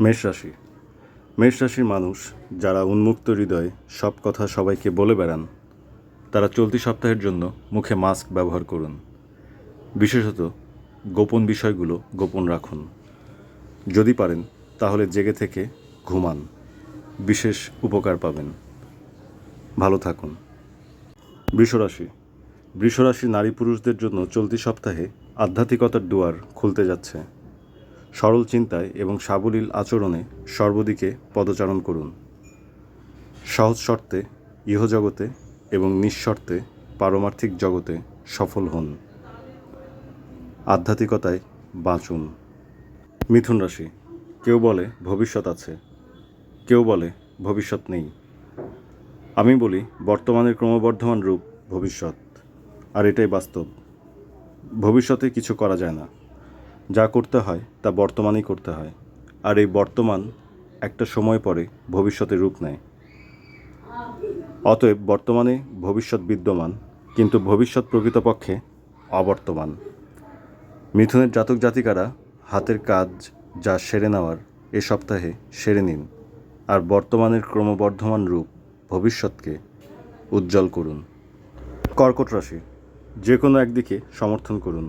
মেষ রাশি। মেষ রাশির মানুষ যারা উন্মুক্ত হৃদয়ে সব কথা সবাইকে বলে বেড়ান, তারা চলতি সপ্তাহের জন্য মুখে মাস্ক ব্যবহার করুন। বিশেষত গোপন বিষয়গুলো গোপন রাখুন। যদি পারেন, তাহলে জেগে থেকে ঘুমান। বিশেষ উপকার পাবেন। ভালো থাকুন। বৃষরাশি বৃষরাশি নারী পুরুষদের জন্য চলতি সপ্তাহে আধ্যাত্মিকতার দুয়ার খুলতে যাচ্ছে। সরল চিন্তায় এবং সাবলীল আচরণে সর্বদিকে পদচারণ করুন। সহজ শর্তে ইহজগতে এবং নিঃশর্তে পারমার্থিক জগতে সফল হন। আধ্যাত্মিকতায় বাঁচুন। মিথুন রাশি, কেউ বলে ভবিষ্যৎ আছে, কেউ বলে ভবিষ্যৎ নেই। আমি বলি বর্তমানের ক্রমবর্ধমান রূপ ভবিষ্যৎ, আর এটাই বাস্তব। ভবিষ্যতে কিছু করা যায় না। যা করতে হয় তা বর্তমানেই করতে হয়। আর এই বর্তমান একটা সময় পরে ভবিষ্যতে রূপ নেয়। অতএব বর্তমানে ভবিষ্যৎ বিদ্যমান, কিন্তু ভবিষ্যৎ প্রকৃতপক্ষে অবর্তমান। মিথুনের জাতক জাতিকারা হাতের কাজ যা সেরে নেওয়ার এ সপ্তাহে সেরে নিন, আর বর্তমানের ক্রমবর্ধমান রূপ ভবিষ্যৎকে উজ্জ্বল করুন। কর্কট রাশি, যে কোনো একদিকে সমর্থন করুন।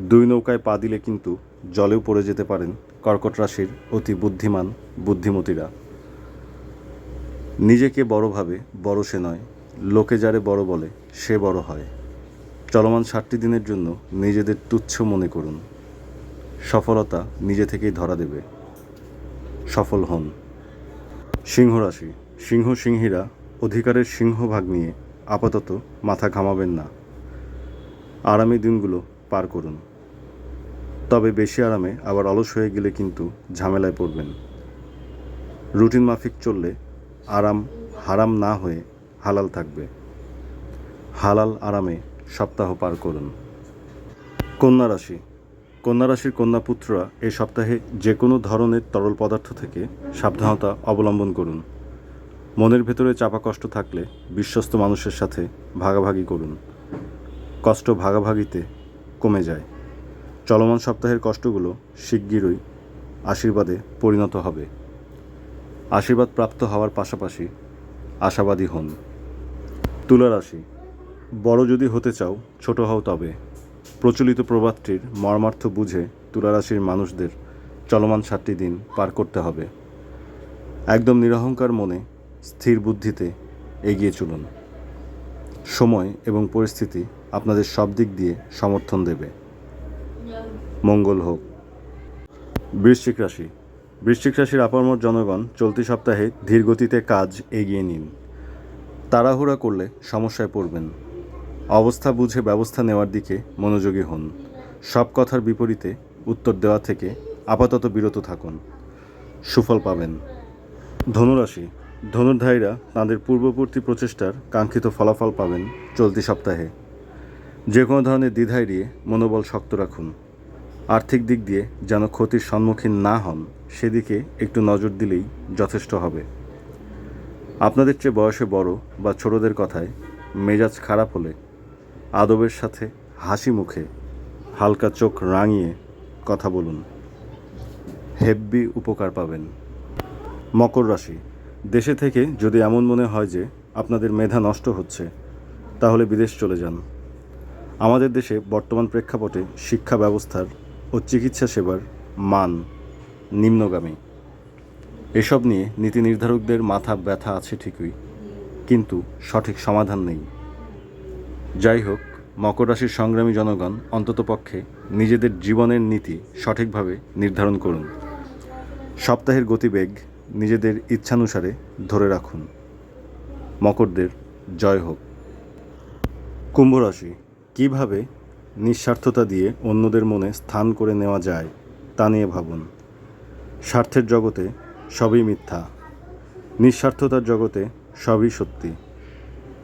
দুই নৌকায় পা দিলে কিন্তু জলেও পড়ে যেতে পারেন কর্কট রাশির অতি বুদ্ধিমান বুদ্ধিমতীরা। নিজেকে বড় ভাবে, বড় সে নয়, লোকে যারে বড় বলে, সে বড় হয়। চলমান ষাটটি দিনের জন্য নিজেদের তুচ্ছ মনে করুন। সফলতা নিজে থেকেই ধরা দেবে। সফল হন। সিংহ রাশি। সিংহ সিংহীরা অধিকারের সিংহভাগ নিয়ে আপাতত মাথা ঘামাবেন না। আরামী দিনগুলো পার করুন। তবে বেশি আরামে আবার অলস হয়ে গেলে কিন্তু ঝামেলায় পড়বেন। রুটিন মাফিক চললে আরাম হারাম না হয়ে হালাল থাকবে। হালাল আরামে সপ্তাহ পার করুন। কন্যা রাশি। কন্যা রাশির কন্যাপুত্ররা এই সপ্তাহে যে কোনো ধরনের তরল পদার্থ থেকে সাবধানতা অবলম্বন করুন। মনের ভেতরে চাপা কষ্ট থাকলে বিশ্বস্ত মানুষের সাথে ভাগাভাগি করুন। কষ্ট ভাগাভাগিতে কমে যায়। চলমান সপ্তাহের কষ্টগুলো শিগগিরই আশীর্বাদে পরিণত হবে। আশীর্বাদ প্রাপ্ত হওয়ার পাশাপাশি আশাবাদী হন। তুলা রাশি বড় যদি হতে চাও, ছোট হও তবে। প্রচলিত প্রবাদটির মর্মার্থ বুঝে তুলারাশির মানুষদের চলমান সাতটি দিন পার করতে হবে। একদম নিরহংকার মনে, স্থির বুদ্ধিতে এগিয়ে চলুন। সময় এবং পরিস্থিতি আপনাদের সব দিক দিয়ে সমর্থন দেবে। মঙ্গল হোক। বৃশ্চিক রাশি। বৃশ্চিক রাশির আপামর জনগণ চলতি সপ্তাহে ধীরগতিতে কাজ এগিয়ে নিন। তাড়াহুড়া করলে সমস্যায় পড়বেন। অবস্থা বুঝে ব্যবস্থা নেওয়ার দিকে মনোযোগী হন। সব কথার বিপরীতে উত্তর দেওয়া থেকে আপাতত বিরত থাকুন। সুফল পাবেন। ধনুরাশি। ধনুর্ধারীরা তাঁদের পূর্ববর্তী প্রচেষ্টার কাঙ্ক্ষিত ফলাফল পাবেন চলতি সপ্তাহে। যে কোনো ধরনের দ্বিধা এড়িয়ে মনোবল শক্ত রাখুন। আর্থিক দিক দিয়ে যেন ক্ষতির সম্মুখীন না হন, সেদিকে একটু নজর দিলেই যথেষ্ট হবে। আপনাদের চেয়ে বয়সে বড় বা ছোটদের কথায় মেজাজ খারাপ হলে আদবের সাথে হাসি মুখে হালকা চোখ রাঙিয়ে কথা বলুন। হেব্বি উপকার পাবেন। মকর রাশি। দেশে থেকে যদি এমন মনে হয় যে আপনাদের মেধা নষ্ট হচ্ছে, তাহলে বিদেশ চলে যান। আমাদের দেশে বর্তমান প্রেক্ষাপটে শিক্ষা ব্যবস্থার ও চিকিৎসা সেবার মান নিম্নগামী। এসব নিয়ে নীতি নির্ধারকদের মাথা ব্যথা আছে ঠিকই, কিন্তু সঠিক সমাধান নেই। যাই হোক, মকর রাশির সংগ্রামী জনগণ অন্ততপক্ষে নিজেদের জীবনের নীতি সঠিকভাবে নির্ধারণ করুন। সপ্তাহের গতিবেগ নিজেদের ইচ্ছানুসারে ধরে রাখুন। মকরদের জয় হোক। কুম্ভ রাশি কীভাবে নিঃস্বার্থতা দিয়ে অন্যদের মনে স্থান করে নেওয়া যায়, তা নিয়ে ভাবুন। স্বার্থের জগতে সবই মিথ্যা, নিঃস্বার্থতার জগতে সবই সত্যি।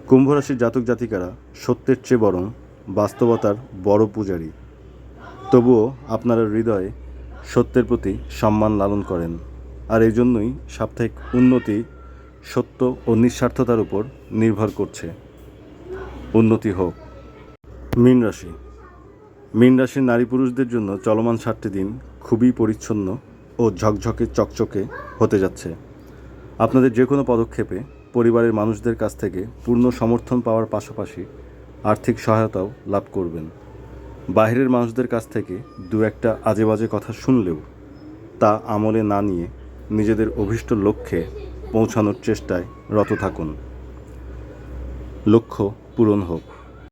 কুম্ভরাশির জাতক জাতিকারা সত্যের চেয়ে বরং বাস্তবতার বড় পূজারী। তবুও আপনারা হৃদয়ে সত্যের প্রতি সম্মান লালন করেন, আর এই জন্যই সাপ্তাহিক উন্নতি সত্য ও নিঃস্বার্থতার উপর নির্ভর করছে। উন্নতি হোক। মীন রাশি। মীন রাশির নারী পুরুষদের জন্য চলমান সাতটি দিন খুবই পরিচ্ছন্ন ও ঝকঝকে চকচকে হতে যাচ্ছে। আপনাদের যে কোনো পদক্ষেপে পরিবারের মানুষদের কাছ থেকে পূর্ণ সমর্থন পাওয়ার পাশাপাশি আর্থিক সহায়তাও লাভ করবেন। বাইরের মানুষদের কাছ থেকে দু একটা আজে বাজে কথা শুনলেও তা আমলে না নিয়ে নিজেদের অভীষ্ট লক্ষ্যে পৌঁছানোর চেষ্টায় রত থাকুন। লক্ষ্য পূরণ হোক।